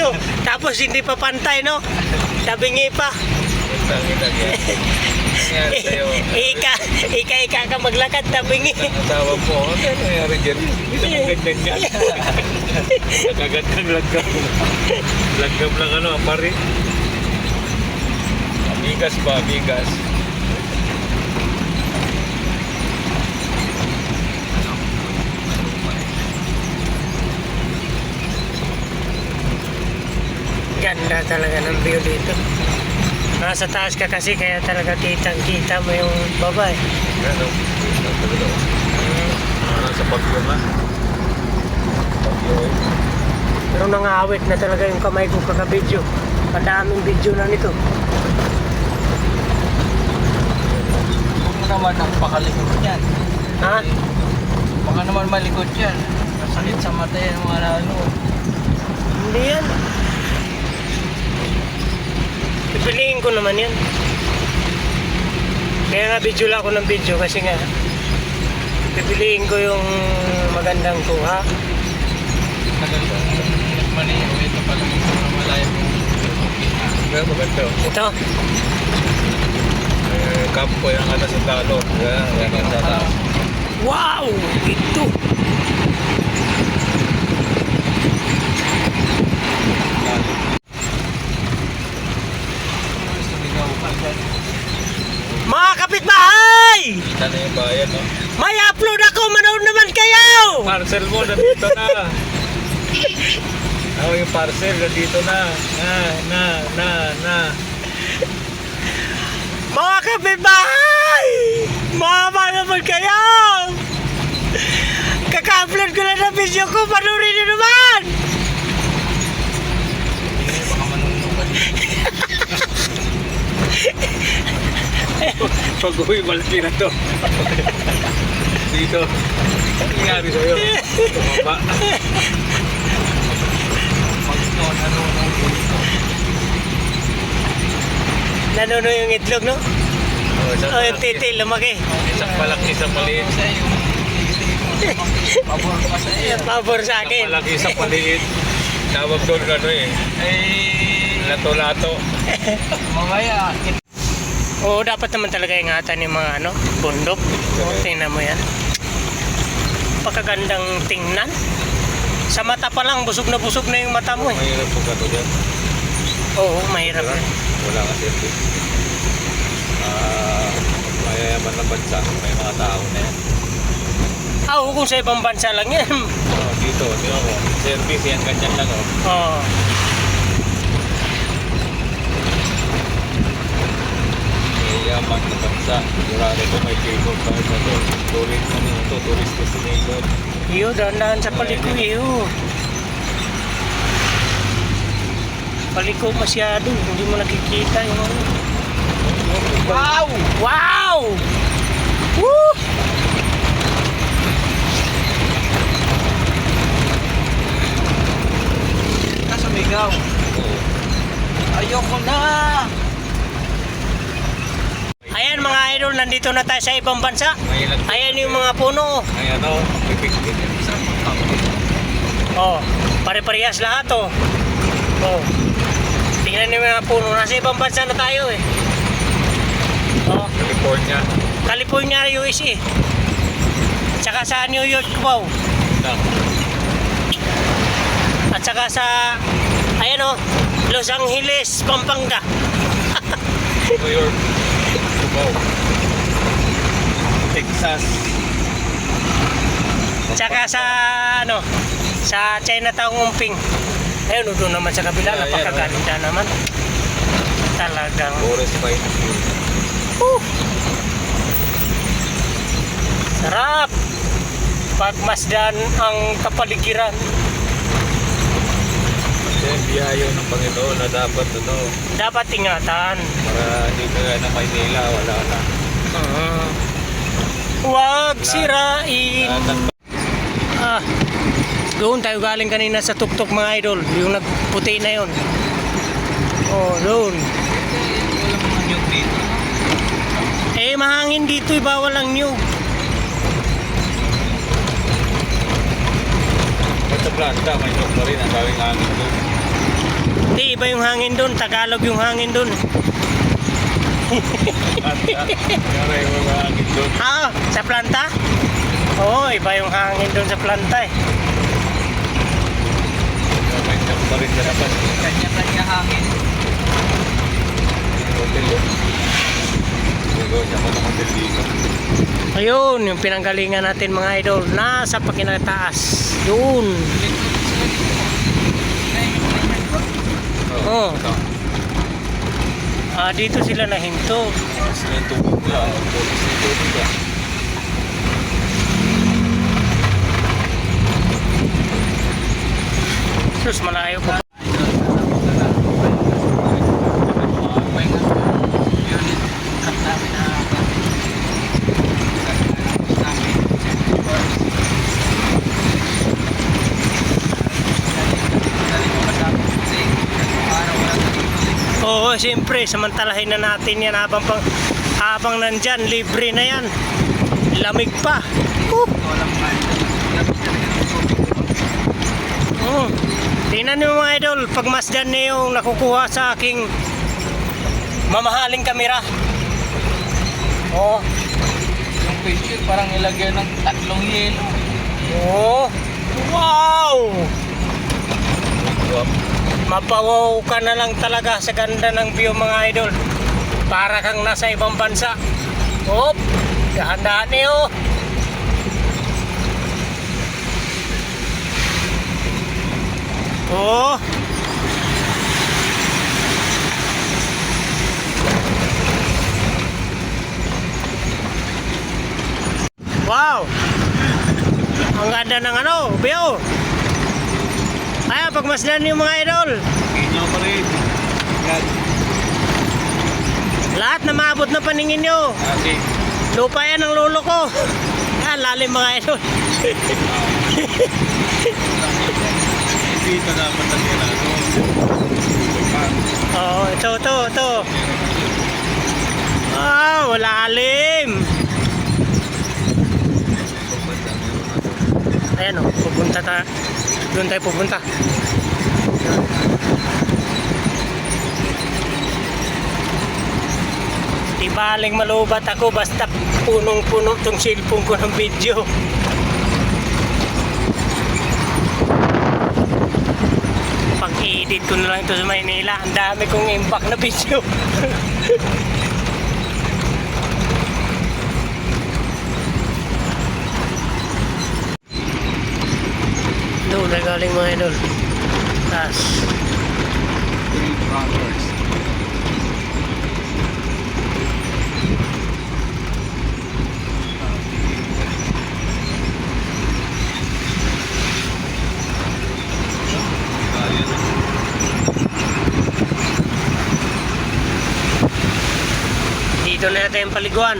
ko. Tapos hindi pa pantay, no? Tabingi pa. Ika, ika, ika ka maglakad, tabingi. Tawag po, ano nangyayari dyan? Hindi naman ganyan yan. Nakagat ng langgam. Langgam lang ano, pare. Amigas ba, amigas? Ganda talaga ng view dito. Nasa taas ka kasi kaya talaga kitang-kita mo yung baba eh. Ano sa bagyo nga? Bagyo. Pero nangaawit na talaga yung kamay ko kaka-video. Ang daming video na nito. Naman ang pakalikod yan. Ha? Baka naman malikod yan. Masakit sa mata yan mga ano. Hindi yan. Pipiliin ko naman yan. Kaya nga video lang ako ng video kasi nga pipiliin ko yung magandang kuha. Ito Eh, kampo yung ano sa talo. wow! Ito! Sumigaw ka dyan. Mga kapitbahay! Kita na yung bayan, no? May upload ako! Manood naman kayo! Parcel mo, nandito na. Ako yung parcel, nandito na. Na, na, na, na. Mga kapitbahay! Mama naman kayo! Kaka-upload ko na ng video ko, panoorin nyo naman! Baka manunong ka dyan. Pag uwi, malaki na to. dito. Ano nangyari sa'yo? Tumaba. Pag ito, nanunong dito. Nanono yung itlog, no? Oh, isang Oh, yung titi, lumaki. Isang malaki, isang maliit. Pabor pa sa iyo. Pabor sa Isang akin. malaki, isang maliit. Tawag doon ano eh. Eh, Lato-lato. mamaya. Oo, dapat naman talaga ingatan yung mga ano, bundok. Oo, tingnan mo yan. Pakagandang tingnan. Sa mata pa lang, busog na busog na yung mata mo eh. Mahirap po ka to dyan. Oo, mahirap Wala, wala ka service. Ah, mayayaman na bansa. May mga tao na yan. Ah, oo, kung sa ibang bansa lang yan. Oh, dito, tingnan mo. Service yan, ganyan lang oh. Oo. Mayayaman na bansa. Sigurado ko may cable car na to. Tourist, ano to, tourist destination. Iyo, dahan sa paliko, iyo. Paliko masyado, hindi mo nakikita yung ano. Wow! Wow! Woo! Kasumigaw. Ayoko na! Ayan mga idol, nandito na tayo sa ibang bansa. Ayan yung mga puno. Picnic. Sarap magkakaroon. Oh, pare-parehas lahat oh. Oh. Tingnan niyo mga puno. Nasa ibang bansa na tayo eh. Oh, California. California, USA. Tsaka sa New York, wow. At saka sa, ayan oh, Los Angeles, Pampanga. New York. Wow. Texas. Tsaka sa, ano, sa Chinatown, Umping. Ayun, doon naman sa kabila, Yeah, yeah, napakaganda naman. Talagang, Forest Fire. uh, sarap. Pagmasdan ang kapaligiran. Yan, biyayo ng Panginoon na dapat ano, Dapat ingatan. para hindi ka na Maynila, wala na. Uh, Huwag sirain. Ah, doon tayo galing kanina sa tuktok mga idol. Yung nagputi na yon. Oh, doon. Nyug. Eh, mahangin dito eh. Bawal ang new. Sa planta, may nyok pa rin. Ang daming hangin doon. iba yung hangin doon. Tagalog yung hangin doon. Kaya yung mga agit doon. Ah, sa planta? Oo, iba yung hangin doon sa planta eh. Kanya-kanya hangin. Ayun, yung pinanggalingan natin mga idol. Nasa pakinataas. Yun. Oo. ito. Ah, dito sila nahinto. Mas na yung tubig nila. Ang polis na yung tubig nila. Sus, malayo pa. Oo, siyempre, samantalahin na natin yan habang, pang, habang nandyan, libre na yan. Lamig pa. Woo! Oo. Tingnan niyo mga idol, pag masdan niyo yung nakukuha sa aking mamahaling kamera. Oo. Yung picture parang ilagay ng tatlong yelo. Oo. Wow! Wow. Mapawaw ka na lang talaga sa ganda ng view mga idol. Para kang nasa ibang bansa. Hop! Dahan-dahan niyo. Oh! Wow! Ang ganda ng ano, view. Pagmasdan niyo mga idol. Inyo pa rin. Yan. Lahat na maabot na paningin nyo. Kasi, Lupa yan ng lolo ko. Ah, lalim mga idol. dito dapat na nila. Oo, ito, ito, ito. Wow, lalim. Ayan o, pupunta ta. Doon tayo pupunta. Di baling malubat ako basta punong-puno tong cellphone ko ng video. Pag-edit ko na lang ito sa Maynila, ang dami kong impact na video. na galing mga idol. Taas. Three brothers. Dito na natin yung paliguan.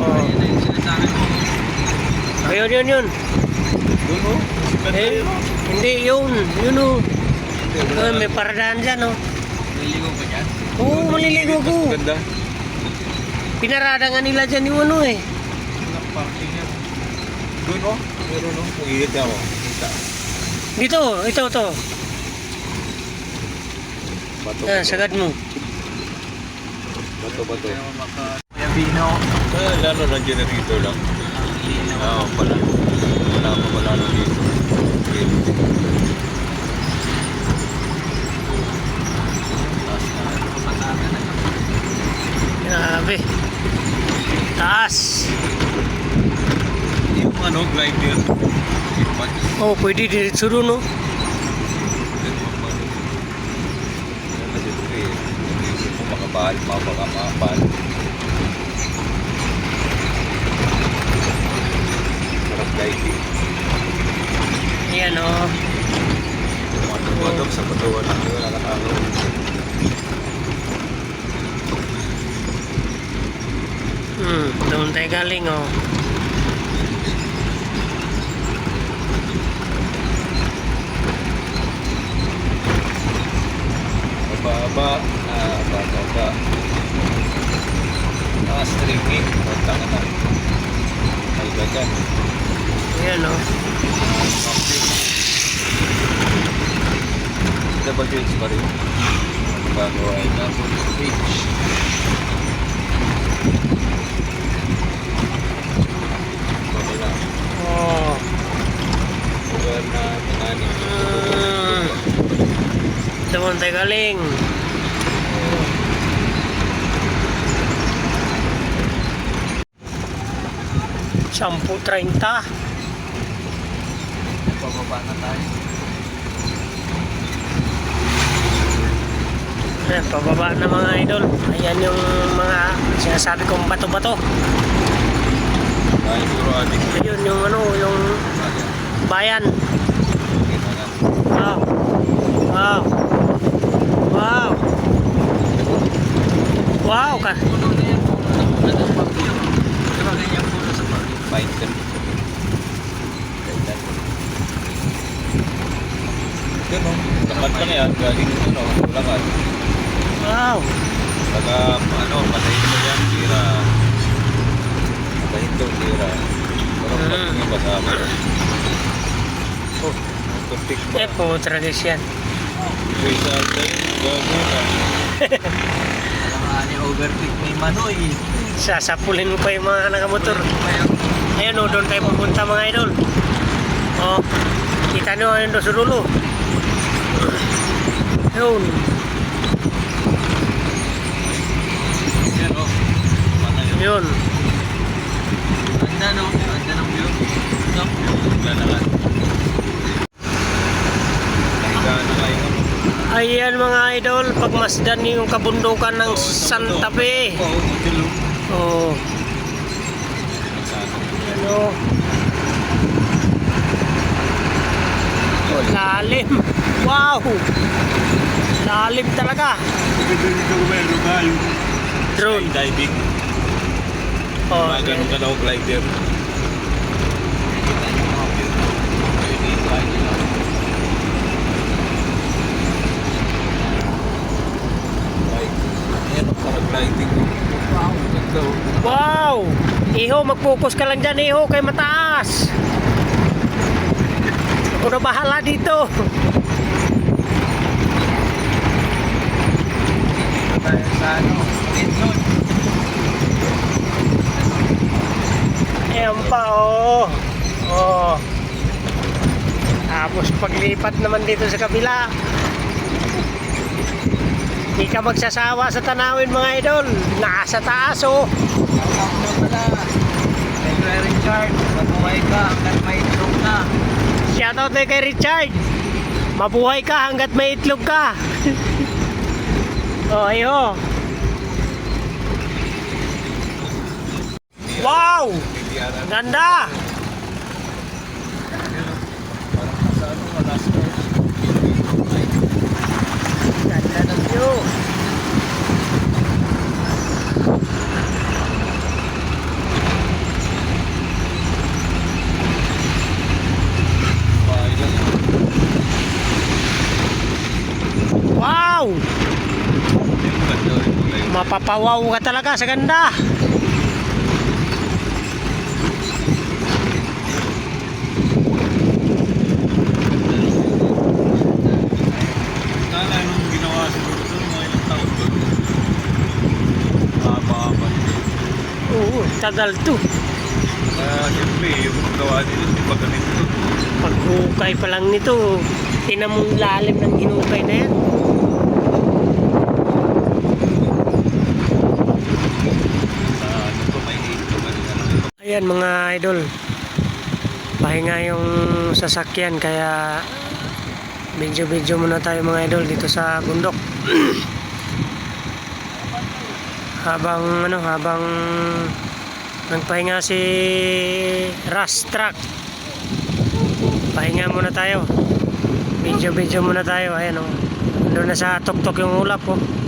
Oh. Ayun na yung sinasabi ko. Ayun, yun, yun. Doon o. Eh, hindi, yun. Yun o. Ay, may paradaan dyan o. Niligo ka dyan? Oo, maliligo ko. Ganda. Pinarada nga nila dyan yung ano eh. Parking yan. Doon o. Meron o. Kung ilit ako. Kita. Dito, ito, ito. Bato. Bato. sagad mo. Bato, bato. Kaya maka... Kaya bino. Ah, lalo na generator lang. Oo, pala. Wala pa pala ano dito. Grabe. Taas. Yung ano, glider. Oh, pwede diretso doon no. Makapal, mapakapal. Sarap gliding. Yan oh. Wadok sa patawan lang yun, nakatalo. Hmm, doon tayo galing oh. Baba, ah, bababa. Mga streaming, punta ka na. Ay, gagan. Ayan o. WH pa rin. Bago ay WH. Wala. Oh. Lugar na tinani. Mm. Doon tayo galing. Sampu 30. Pababa na tayo. Ayan, pababa na mga idol. Ayan yung mga sinasabi kong bato-bato. Ayun yung ano, yung bayan. Wow. Wow. Wow. Wow ka. O. Lakat lang yan. Galing ano, lakat. Wow. Pagka ano, patayin mo yan, tira. Patayin to, tira. Parang Mm. pag yung basama. Oh, tuntik pa. Eh po, tradisyon. Uy, sa tayo, gago na. Alam niya overtake may manoy. Sasapulin mo pa yung mga nakamotor. Ayun o, doon tayo pupunta mga idol. Oh, kita nyo ayun doon sa dulo. Yun. yan o. Mana yun? Ganda no? Ganda ng view. No? Ano? Ayan mga idol, pagmasdan yung kabundukan ng Santa Fe. Oh. Oh, ano. Oh, lalim. Wow. Lalim talaga. Drone. diving. Oh, Mga ganun ka daw glider. Wow! Iho, mag-focus ka lang dyan, Iho, kay mataas. Ako na bahala dito. Tayo sa ano? Green Ayan pa, oh. Oh. Tapos paglipat naman dito sa kabila. Hindi ka magsasawa sa tanawin mga idol. Nasa taas, oh. Itlog na. Shoutout kay Richard. Mabuhay ka hanggat may itlog ka. oh, ayo. Wow! Ganda! Ganda ng view. Wow! Mapapawaw ka talaga sa ganda. Kala nung ginawa siguro doon, mga ilang taon doon. Haba-haba. Oo, tagal to. Kaya siyempre, yung gawa nila, di ba ganito? Paghukay pa lang nito, tinan mong lalim ng hinukay na yan. Ayan mga idol. Pahinga yung sasakyan kaya video-video muna tayo mga idol dito sa bundok. habang ano, habang nagpahinga si Ras Truck. Pahinga muna tayo. Video-video muna tayo. Ayan oh. Doon na sa tuktok yung ulap oh.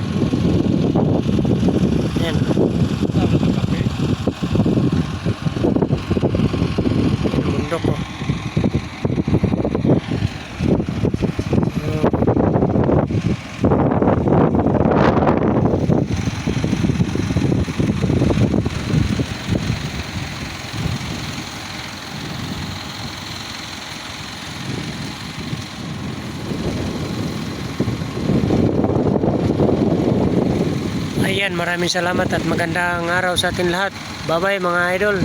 Maraming salamat at magandang araw sa atin lahat. Bye-bye mga idol.